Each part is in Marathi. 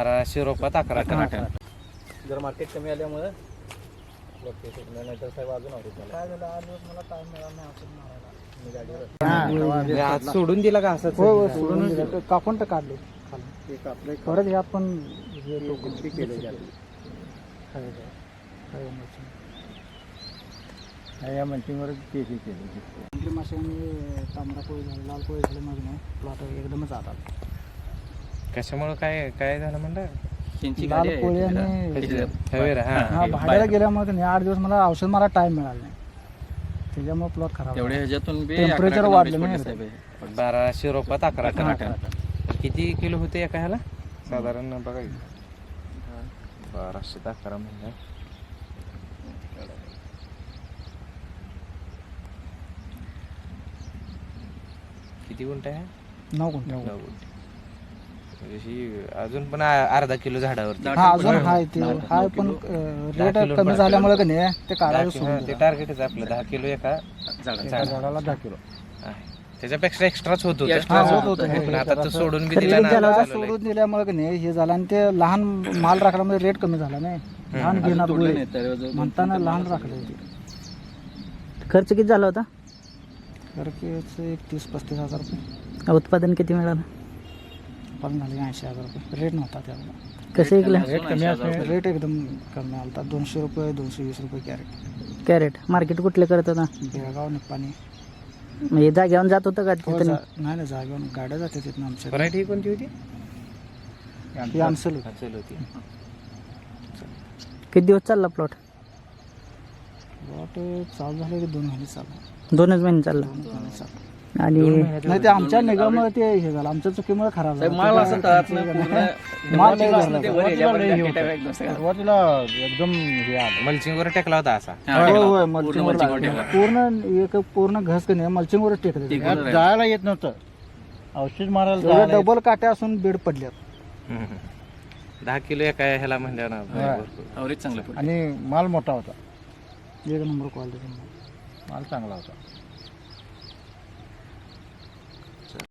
बाराशे रुपयात अकरा अकरा टन. जर मार्केट कमी आल्यामुळं बघते नाहीतर साहेब अजून काय झालं? आज मला टाइम मिळाला नाही औषध मारायला. मी गाडीवर आज सोडून दिला का असं? हो सोडून दिलं. कापून तर काढले. एक परत हे केलं. मशीन. या ते हे केलं आपली माशांनी तांबडा कोळी झाले लाल कोळी झाले मग नाही. प्लॉट एकदमच जातात कशामुळे काय काय झालं म्हणलं? त्यांची लाल गाडी कोळी आहे आणि. हवेरा हा. हा हे भाड्याला बाहेर. गेल्यामुळे नाही आठ दिवस मला औषध मारा टाइम मिळाला नाही. त्याच्यामुळे प्लॉट खराब तेवढ्या ह्याच्यातून बी Temperature अकरा टन वाढलं नाही पडलं साहेब. बाराशे रुपयात अकरा अकरा टन टन किती किलो होते एका ह्याला? साधारण बघा की. बाराशे ते अकरा म्हणजे किती गुंठ आहे? नऊ गुंठे. नऊ गुंठे. ही अजून पण आ- अर्धा किलो झाडावरती. हा अजून हाय ते हाय पण. रेट कमी झाल्यामुळे की नाही ते दहा काढायला किलो- सोडून ते दिलं. टार्गेट आहे आपलं दहा किलो एका झाडाला. एका झाडाला दहा किलो. आहे. त्याच्यापेक्षा एक्स्ट्राच होत होतं. Extra हा होत होत. होतं होतं. पण आता तो सोडून बी खरेदी चालू सोडून दिल्यामुळे की नाही हे झालं आणि ते लहान माल राखल्यामुळे रेट कमी झाला नाही. लहान घेणार पुढे. म्हणताना लहान राखले होते. खर्च किती झाला होता? तर ते एक तीस पस्तीस हजार रुपये. उत्पादन किती मिळालं? पण झाले ऐंशी हजार रुपये. रेट नव्हता त्याला कसं कमी रेट कमी रेट एकदम कमी आलता. दोनशे रुपये दोनशे वीस रुपये कॅरेट कॅरेट. मार्केट कुठले करत होता बेळगाव निप्पाणी. म्हणजे जाग्यावर जात होतं का हो, तिथं? जा- नाही नाही जागेवर गाड्या जाते तिथून आमच्या. व्हरायटी कोणती होती? ही आमचं लोक असेल होती किती दिवस चालला प्लॉट प्लॉट चालू झाले की दोन महिने चालू. दोनच महिने चालला. दोन महिने चालू. आणि नाही ते आमच्या निगमामुळे ते हे झालं आमच्या चुकीमुळे खराब झालं माल असं काय- तळातनं ते पूर्ण काय- माल लय सुरुवातीला झाला. ते वर यायल्यावर jacket आहे एकदम सगळं. सुरुवातीला एकदम हे आलं मल्चिंगवर टेकला होता असा हा, होय. होय पूर्ण मल्चिंगवर mulching लागलं. वर पूर्ण एक पूर्ण घस का नाही मल्चिंगवरच टेकले टेकलं. यात जायला येत नव्हतं औषध मारायला एवढे जायला येत डबल काट्या असून बेड पडल्यात हम्म. दहा किलो एका ह्याला म्हणल्यावर ना. भरपूर. चांगलं. आणि माल मोठा होता एक नंबर क्वालिटी माल चांगला होता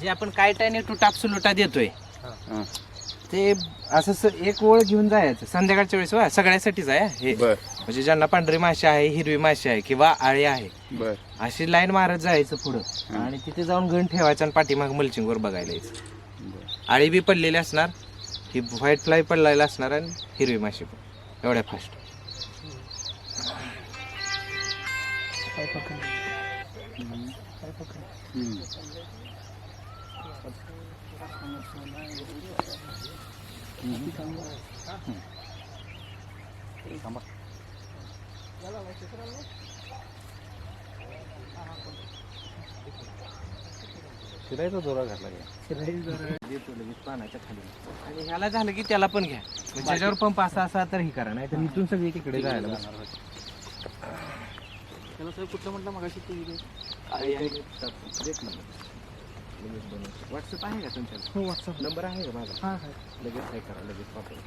जे आपण काय टायने टू टापसुलुटा देतोय. ते असं स- एक ओळ घेऊन जायचं. संध्याकाळच्या वेळेस वा सगळ्यासाठीच आहे हे. बर. म्हणजे ज्यांना पांढरी माशी आहे हिरवी माशी आहे किंवा आळी आहे बर. अशी लाईन मारत जायचं पुढं. आणि तिथे जाऊन गण ठेवायचं आणि पाठीमाग मल्चिंगवर बघायला यायचं. आळी बी पडलेली असणार ही व्हाईट फ्लाय पडलेला असणार आणि हिरवी माशी पण. एवढ्या फास्ट फिरायचा जोरा घातला? देतो लगेच पानाच्या खाली आणि ह्याला झालं की त्याला पण घ्या मग ज्याच्यावर पंप असा असा तर ही करा नाही तर इथून सगळी तिकडे जायला त्याला साहेब कुठलं म्हटलं मगाशी ते व्हॉट्सअप आहे का तुमच्याकडे? हो व्हॉट्सअप नंबर आहे का माझा? हां लगेच काय करा लगेच वापरा